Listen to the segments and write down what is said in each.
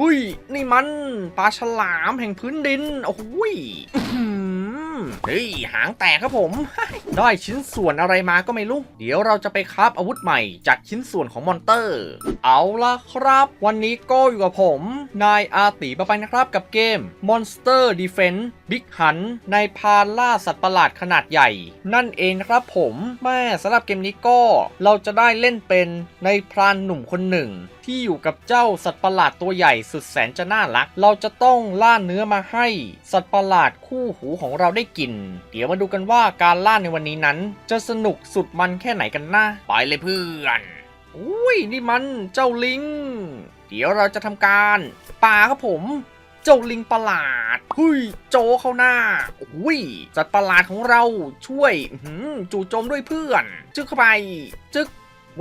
หุยนี่มันปลาฉลามแห่งพื้นดิน โอ้โหยอื้อหือเฮ้ย หางแตกครับผม ได้ชิ้นส่วนอะไรมาก็ไม่รู้ เดี๋ยวเราจะไปคราฟอาวุธใหม่จากชิ้นส่วนของมอนเตอร์ เอาละครับ วันนี้ก็อยู่กับผม นายอาตีปะไปนะครับกับเกม Monster Defense Big Hunt ในพานล่าสัตว์ประหลาดขนาดใหญ่ นั่นเองนะครับผมแม่สำหรับเกมนี้ก็เราจะได้เล่นเป็นในพรานหนุ่มคนหนึ่ง ที่อยู่กับเจ้าสัตว์ประหลาดตัวใหญ่สุดแสนจะน่ารัก เราจะต้องล่าเนื้อมาให้สัตว์ประหลาดคู่หูของเราได้กิน เดี๋ยวมาดูกันว่าการล่าในวันนี้นั้น จะสนุกสุดมันแค่ไหนกันนะไปเลยเพื่อนอุ้ยนี่มันเจ้าลิง เดี๋ยวเราจะทำการป่าครับผม เจ้าลิงประหลาด หุยโจเข้าหน้าอุ้ยสัตว์ประหลาดของเราช่วยหือจู่โจมด้วยเพื่อน จึกเข้าไป จึก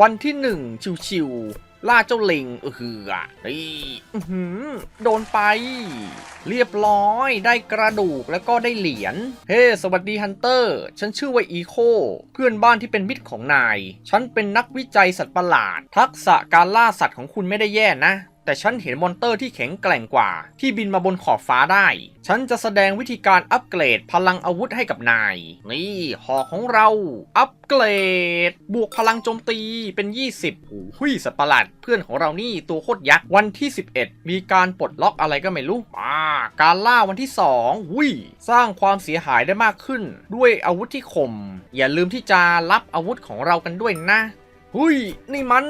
วันที่หนึ่งชิวๆล่าเจ้าลิงเออหืออะนี่อื้อหือโดนไป เรียบร้อยได้กระดูกแล้วก็ได้เหรียญ เฮ้สวัสดีฮันเตอร์ ฉันชื่อว่าอีโค เพื่อนบ้านที่เป็นมิตรของนาย ฉันเป็นนักวิจัยสัตว์ประหลาด ทักษะการล่าสัตว์ของคุณไม่ได้แย่นะ แต่ฉันเห็นมอนเตอร์ที่แข็งแกร่งกว่า ที่บินมาบนขอบฟ้าได้ ฉันจะแสดงวิธีการอัปเกรดพลังอาวุธให้กับนาย นี่หอกของเรา อัปเกรด บวกพลังโจมตีเป็น 20โอ้หุยสัตว์ประหลาดเพื่อนของเรานี่ตัวโคตรยักษ์ วันที่ 11 มีการปลดล็อกอะไรก็ไม่รู้อ่าการล่าวันที่2หุยสร้างความเสียหายได้มากขึ้น ด้วยอาวุธที่คม อย่าลืมที่จะรับอาวุธของเรากันด้วยนะ หุยนี่มัน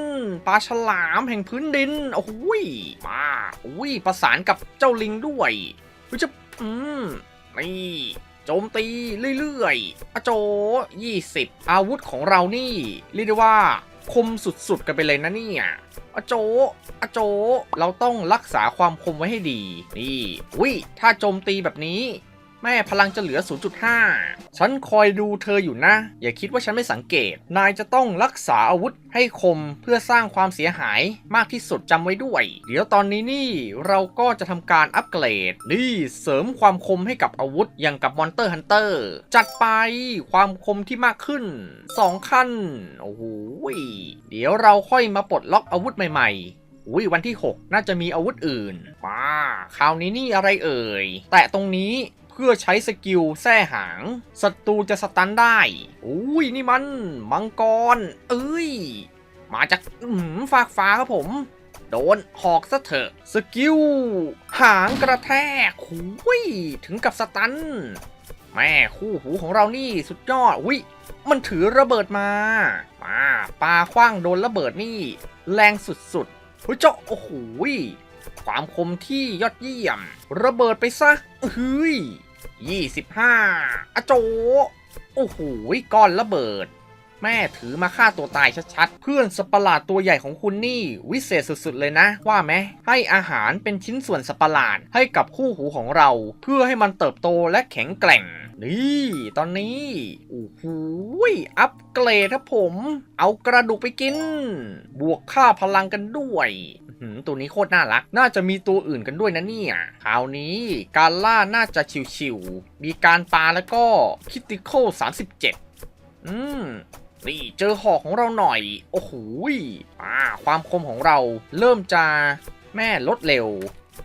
ปลาฉลามแห่งพื้นดิน โอ้โหยมาอุ้ย ประสานกับเจ้าลิงด้วยอุ้ยจะ อืม นี่โจมตีเรื่อยๆอโจ20อาวุธของเรานี่ เรียกได้ว่า คมสุดๆ กันไปเลยนะเนี่ยอะโจอโจ เราต้องรักษาความคมไว้ให้ดี นี่ อุ้ย ถ้าโจมตีแบบนี้ แม่พลังจะเหลือ 0.5 ฉันคอยดูเธออยู่นะ อย่าคิดว่าฉันไม่สังเกต นายจะต้องรักษาอาวุธให้คมเพื่อสร้างความเสียหายมากที่สุดจำไว้ด้วย เดี๋ยวตอนนี้นี่เราก็จะทำการอัปเกรด นี่เสริมความคมให้กับอาวุธอย่างกับมอนเตอร์ฮันเตอร์จัดไปความคมที่มากขึ้น 2 ขั้น โอ้โหเดี๋ยวเราค่อยมาปลดล็อกอาวุธใหม่ๆอุ้ยวันที่ 6 น่าจะมีอาวุธอื่นมาคราวนี้นี่อะไรเอ่ย แต่ตรงนี้ พื่อใช้สกิลแท้หางศัตรูจะสตันได้อุ้ยนี่มันมังกร เอ้ย มาจากอื้อหือฟากฟ้าครับผม โดนหอกซะเถอะสกิลหางกระแทกหุยถึงกับสตันแม่คู่หูของเรานี่สุดยอดอุ้ยมันถือระเบิดมา มาปลาคว้างโดนระเบิดนี่ แรงสุดๆเฮ้ยเจ้าโอ้โหความคมที่ยอดเยี่ยม ระเบิดไปซะเฮ้ย ยี่สิบห้าอะโจ โอ้โหก้อนระเบิด แม่ถือมาฆ่าตัวตายชัดๆ เพื่อนสัตว์ประหลาดตัวใหญ่ของคุณนี่ วิเศษสุดๆเลยนะ ว่าไหมให้อาหารเป็นชิ้นส่วนสัตว์ลาดให้กับคู่หูของเรา เพื่อให้มันเติบโตและแข็งแกร่งนี่ ตอนนี้ โอ้โหยอัปเกรดครับผม เอากระดูกไปกิน บวกค่าพลังกันด้วย ตัวนี้โคตรน่ารัก น่าจะมีตัวอื่นกันด้วยนะเนี่ยคราวนี้การล่าน่าจะชิวๆ มีการปาแล้วก็คิติคอล37อืมนี่เจอหอกของเราหน่อย โอ้โหอ่าความคมของเราเริ่มจะแม่ลดเร็ว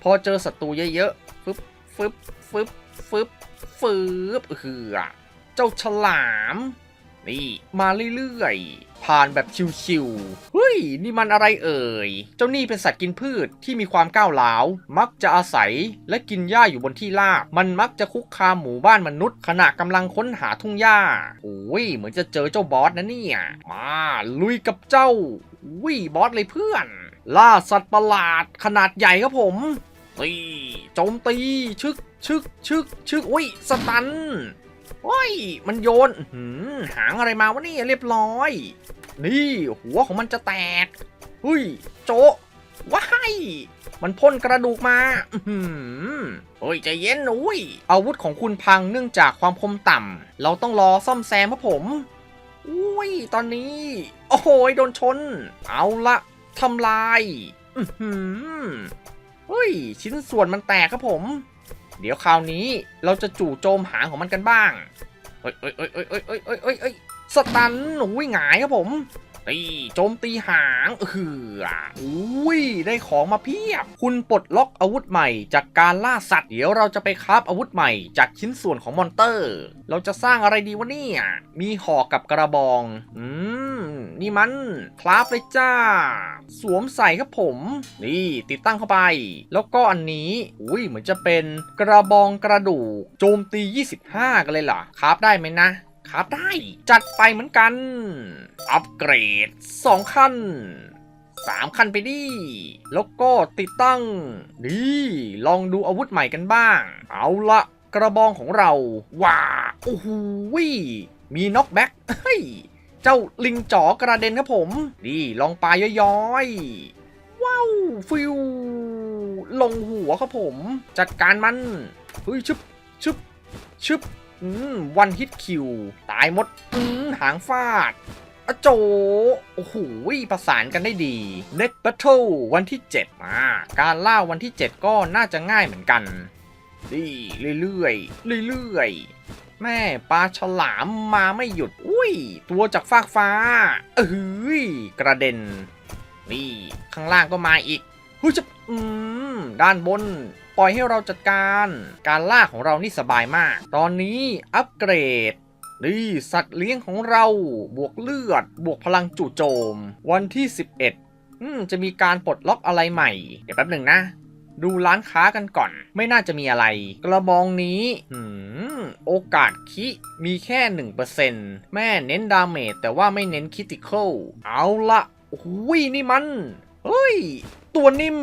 พอเจอศัตรูเยอะๆฟึบฟึบฟึบฟึบฟึบเออเจ้าฉลาม นี่ มาเรื่อยๆ ผ่านแบบชิวๆ เฮ้ย นี่มันอะไรเอ่ย เจ้านี่เป็นสัตว์กินพืชที่มีความก้าวร้าว มักจะอาศัยและกินหญ้าอยู่บนที่ราบ มันมักจะคุกคามหมู่บ้านมนุษย์ ขณะกำลังค้นหาทุ่งหญ้า โอ้ย เหมือนจะเจอเจ้าบอสนะเนี่ย มาลุยกับเจ้าวิบอสเลยเพื่อน ล่าสัตว์ประหลาดขนาดใหญ่ครับผมนี่โจมตี ชึกชึกชึกชึกอุ้ยสตัน โอ้ย มันโยนหือหางอะไรมาวะนี่เรียบร้อย นี่หัวของมันจะแตกเฮ้ย โจว้ายมันพ่นกระดูกมาอื้อหือเฮ้ยใจเย็นหนุ้ย อาวุธของคุณพังเนื่องจากความคมต่ำ เราต้องรอซ่อมแซมครับผม อุ้ย ตอนนี้ โอ้โหยโดนชน เอาละทำลาย อือหือเฮ้ย ชิ้นส่วนมันแตกครับผม เดี๋ยวคราวนี้เราจะจู่โจมหางของมันกันบ้าง เอ้ยเอ้ยเอ้ยเอ้ยเอ้ยเอ้ยเอ้ยสตันหนูวิ่งหงายครับผม นี่โจมตีหางเอออุ้ยได้ของมาเพียบ คุณปลดล็อกอาวุธใหม่จากการล่าสัตว์ เดี๋ยวเราจะไปคราฟอาวุธใหม่จากชิ้นส่วนของมอนเตอร์ เราจะสร้างอะไรดีวะเนี่ย มีหอกกับกระบอง อืม นี่มันคราฟเลยจ้า สวมใส่ครับผม นี่ติดตั้งเข้าไป แล้วก็อันนี้ อุ้ยเหมือนจะเป็นกระบองกระดูก โจมตี 25 กันเลยเหรอคราฟได้ไหมนะ ครับได้ จัดไปเหมือนกัน อัปเกรด 2 ขั้น 3 ขั้นไปดิแล้วก็ติดตั้ง นี่ลองดูอาวุธใหม่กันบ้าง เอาละกระบองของเรา ว้าโอ้โหมีน็อกแบ็กเฮ้ย เจ้าลิงจ๋อกระเด็นครับผม นี่ลองปลาย้อยๆ ว้าว ฟิว ลงหัวครับผม จัดการมัน เฮ้ยชึบชึบชึบ อืมวันฮิตคิว ตายหมดอืมหางฟาดอโจ โอ้โหประสานกันได้ดี Next Battle วันที่7มาการล่าวันที่ 7 ก็น่าจะง่ายเหมือนกันดีเรื่อยๆ เรื่อยๆ แม่ปลาฉลามมาไม่หยุด อุ้ย ตัวจากฟากฟ้า เอ้ย กระเด็น นี่ ข้างล่างก็มาอีกเฮ้ยจะอืม ด้านบน ปล่อยให้เราจัดการการล่าของเรานี่สบายมาก ตอนนี้อัปเกรดนี่สัตว์เลี้ยงของเราบวกเลือด บวกพลังจู่โจม วันที่ 11อืมจะมีการปลดล็อกอะไรใหม่ เดี๋ยวแป๊บหนึ่งนะ ดูร้านค้ากันก่อน ไม่น่าจะมีอะไร กระบองนี้หืมโอกาสคิมีแค่ 1%แม่เน้นดาเมจแต่ว่าไม่เน้นคิติคอลเอาละโอ้โหนี่มัน เฮ้ย ตัวนิ่ม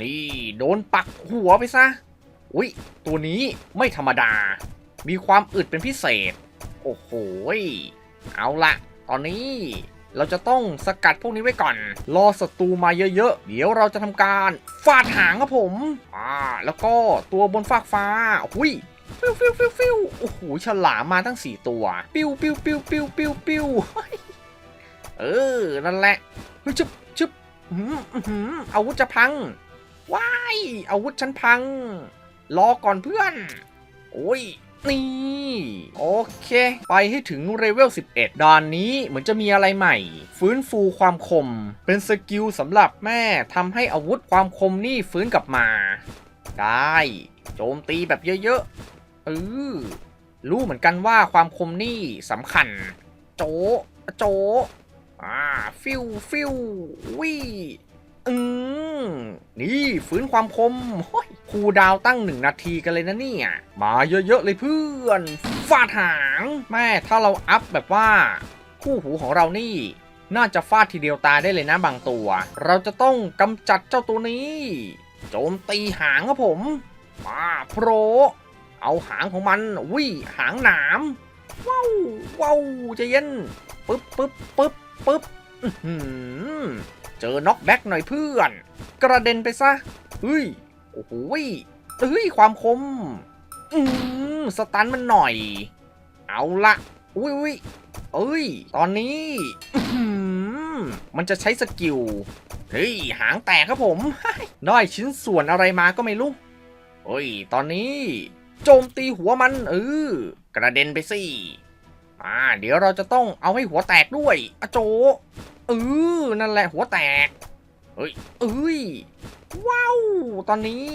นี่โดนปักหัวไปซะ อุ้ยตัวนี้ไม่ธรรมดา มีความอึดเป็นพิเศษ โอ้โห เอาละตอนนี้เราจะต้องสกัดพวกนี้ไว้ก่อน รอศัตรูมาเยอะๆ เดี๋ยวเราจะทำการฟาดหางครับผม อ่า แล้วก็ตัวบนฟากฟ้า หุยฟิวฟิวฟิวฟิวโอ้โห ฉลามมาตั้ง4ตัว ปิ้วปิ้วปิ้วปิ้วปิ้วปิ้วเออ นั่นแหละฮ้ยชึบชึบอื้อหืออื้อหืออาวุธจะพัง ว้ายอาวุธฉันพัง รอก่อนเพื่อน โอ้ย นี่ โอเค ไปให้ถึงเลเวล 11ด่านนี้เหมือนจะมีอะไรใหม่ ฟื้นฟูความคม เป็นสกิลสำหรับแม่ทำให้อาวุธความคมนี่ฟื้นกลับมา ได้ โจมตีแบบเยอะๆเออรู้เหมือนกันว่าความคมนี่สำคัญ โจ โจ อ่า ฟิวฟิววิอืม นี่ฟื้นความคมคูดาวตั้งหนึ่งนาทีกันเลยนะเนี่ย มาเยอะๆเลยเพื่อนฟาดหาง แม่ถ้าเราอัพแบบว่า คู่หูของเรานี่ น่าจะฟาดทีเดียวตายได้เลยนะบางตัว เราจะต้องกำจัดเจ้าตัวนี้ โจมตีหางครับผม มาโปร เอาหางของมันวิหางหนามว้าวว้าวใจะเย็นปึ๊บปึ๊บปึ๊บปึ๊บเจอน็อกแบ็กหน่อยเพื่อน กระเด็นไปซะเฮ้ย โอ้โหยเฮ้ย ความคม อืมสตันมันหน่อย เอาละอุ้ยอุ้ยเอ้ย ตอนนี้อื้อหือมันจะใช้สกิล เฮ้ย หางแตกครับผม ได้ชิ้นส่วนอะไรมาก็ไม่รู้เฮ้ย ตอนนี้ โจมตีหัวมันเออกระเด็นไปสิมาเดี๋ยวเราจะต้องเอาให้หัวแตกด้วยอโจเออนั่นแหละหัวแตก เฮ้ยเอ้ย ว้าว ตอนนี้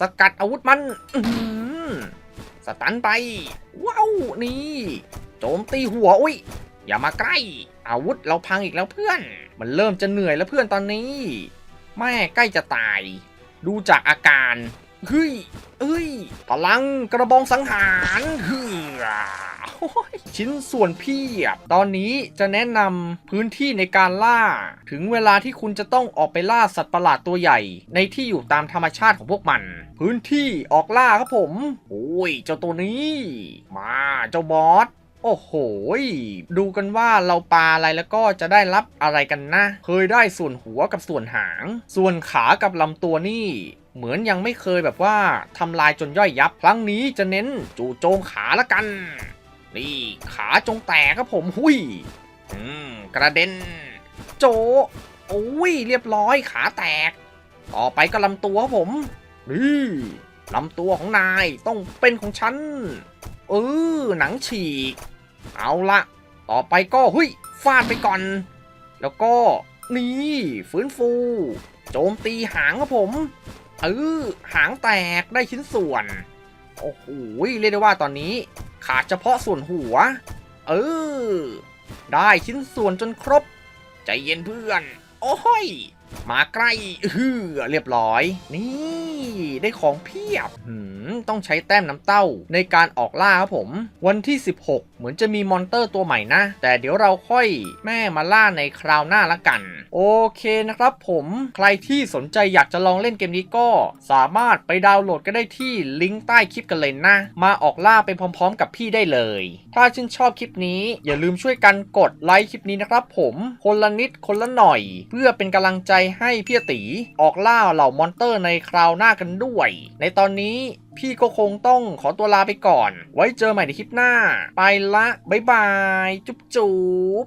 สกัดอาวุธมันสตันไป ว้าว นี่ โจมตีหัว อุ้ย อย่ามาใกล้ อาวุธเราพังอีกแล้วเพื่อน มันเริ่มจะเหนื่อยแล้วเพื่อนตอนนี้ แม่ใกล้จะตาย ดูจากอาการเฮ้ยเอ้ย พลังกระบองสังหารเฮือ ชิ้นส่วนเพียบ ตอนนี้จะแนะนำพื้นที่ในการล่า ถึงเวลาที่คุณจะต้องออกไปล่าสัตว์ประหลาดตัวใหญ่ ในที่อยู่ตามธรรมชาติของพวกมัน พื้นที่ออกล่าครับผม โอ้ย เจ้าตัวนี้ มาเจ้าบอสโอ้โห ดูกันว่าเราปลาอะไรแล้วก็จะได้รับอะไรกันนะ เคยได้ส่วนหัวกับส่วนหาง ส่วนขากับลำตัวนี่ เหมือนยังไม่เคยแบบว่าทำลายจนย่อยยับ ครั้งนี้จะเน้นจู่โจมขาละกัน นี่ขาจงแตกครับผมหุยอืมกระเด็น โจโอ้ยเรียบร้อยขาแตก ต่อไปก็ลำตัวครับผมนี่ลำตัวของนายต้องเป็นของฉัน เออหนังฉีก เอาละต่อไปก็หุยฟาดไปก่อน แล้วก็นี่ฟื้นฟู โจมตีหางครับผม เออหางแตกได้ชิ้นส่วน โอ้โหเรียกได้ว่าตอนนี้ ขาดเฉพาะส่วนหัว เออ ได้ชิ้นส่วนจนครบ ใจเย็นเพื่อน โอ้ย มาใกล้เฮือเรียบร้อย นี่ได้ของเพียบต้องใช้แต้มน้ำเต้าในการออกล่าครับผม วันที่ 16 เหมือนจะมีมอนเตอร์ตัวใหม่นะ แต่เดี๋ยวเราค่อยแม่มาล่าในคราวหน้าละกัน โอเคนะครับผมใครที่สนใจอยากจะลองเล่นเกมนี้ก็สามารถไปดาวน์โหลดก็ได้ที่ลิงก์ใต้คลิปกันเลยนะ มาออกล่าไปพร้อม ๆ กับพี่ได้เลย ถ้าชื่นชอบคลิปนี้อย่าลืมช่วยกันกดไลค์คลิปนี้นะครับผมคนละนิดคนละหน่อย เพื่อเป็นกำลังใจให้พี่ตีออกล่าเหล่ามอนเตอร์ในคราวหน้ากันด้วย ในตอนนี้พี่ก็คงต้องขอตัวลาไปก่อน ไว้เจอใหม่ในคลิปหน้า ไปละ บ๊ายบาย จุ๊บจุ๊บ